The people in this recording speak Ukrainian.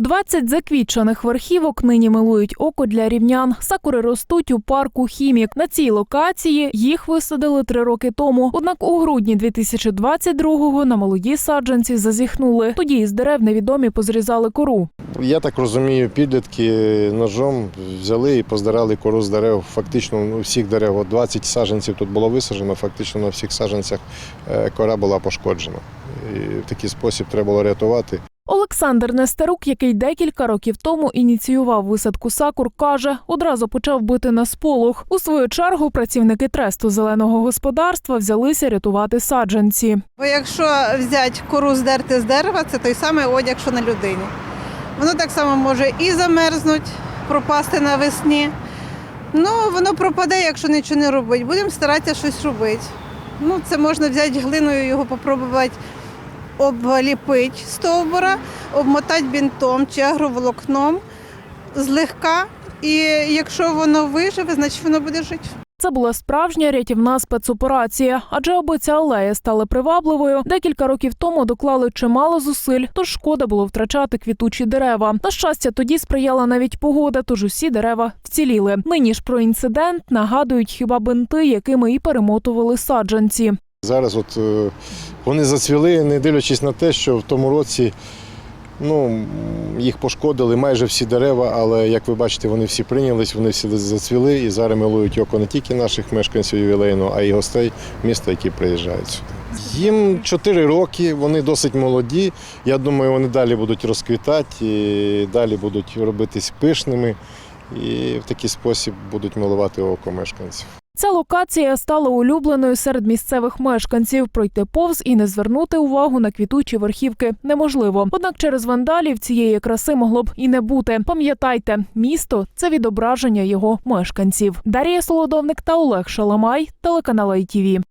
20 заквітчених верхівок нині милують око для рівнян. Сакури ростуть у парку Хімік. На цій локації їх висадили три роки тому. Однак у грудні 2022-го на молоді саджанці зазіхнули. Тоді із дерев невідомі позрізали кору. Я так розумію, підлітки ножом взяли і поздирали кору з дерев. Фактично ну, всіх дерев, от 20 саджанців тут було висаджено, фактично на всіх саджанцях е, кора була пошкоджена. І в такий спосіб треба було рятувати. Олександр Нестерук, який декілька років тому ініціював висадку сакур, каже, одразу почав бити на сполох. У свою чергу працівники тресту зеленого господарства взялися рятувати саджанці. Бо якщо взяти кору здерти з дерева, це той самий одяг, що на людині. Воно так само може і замерзнуть, пропасти навесні. Ну, воно пропаде, якщо нічого не робити. Будемо старатися щось робити. Ну, це можна взяти глиною, його попробувати обліпити стовбура, обмотати бінтом чи агроволокном злегка. І якщо воно виживе, значить воно буде жити. Це була справжня рятівна спецоперація, адже аби ця алея стала привабливою, декілька років тому доклали чимало зусиль, тож шкода було втрачати квітучі дерева. На щастя, тоді сприяла навіть погода, тож усі дерева вціліли. Нині ж про інцидент нагадують хіба бинти, якими і перемотували саджанці. Зараз от е, вони зацвіли, не дивлячись на те, що в тому році ну, їх пошкодили майже всі дерева, але як ви бачите, вони всі прийнялись, вони всі зацвіли і зараз милують око не тільки наших мешканців ювілейного, а й гостей міста, які приїжджають сюди. Їм 4 роки, вони досить молоді. Я думаю, вони далі будуть розквітати, і далі будуть робитись пишними і в такий спосіб будуть милувати око мешканців. Ця локація стала улюбленою серед місцевих мешканців. Пройти повз і не звернути увагу на квітучі верхівки неможливо. Однак через вандалів цієї краси могло б і не бути. Пам'ятайте, місто це відображення його мешканців. Дарія Солодовник та Олег Шаламай, телеканал ITV.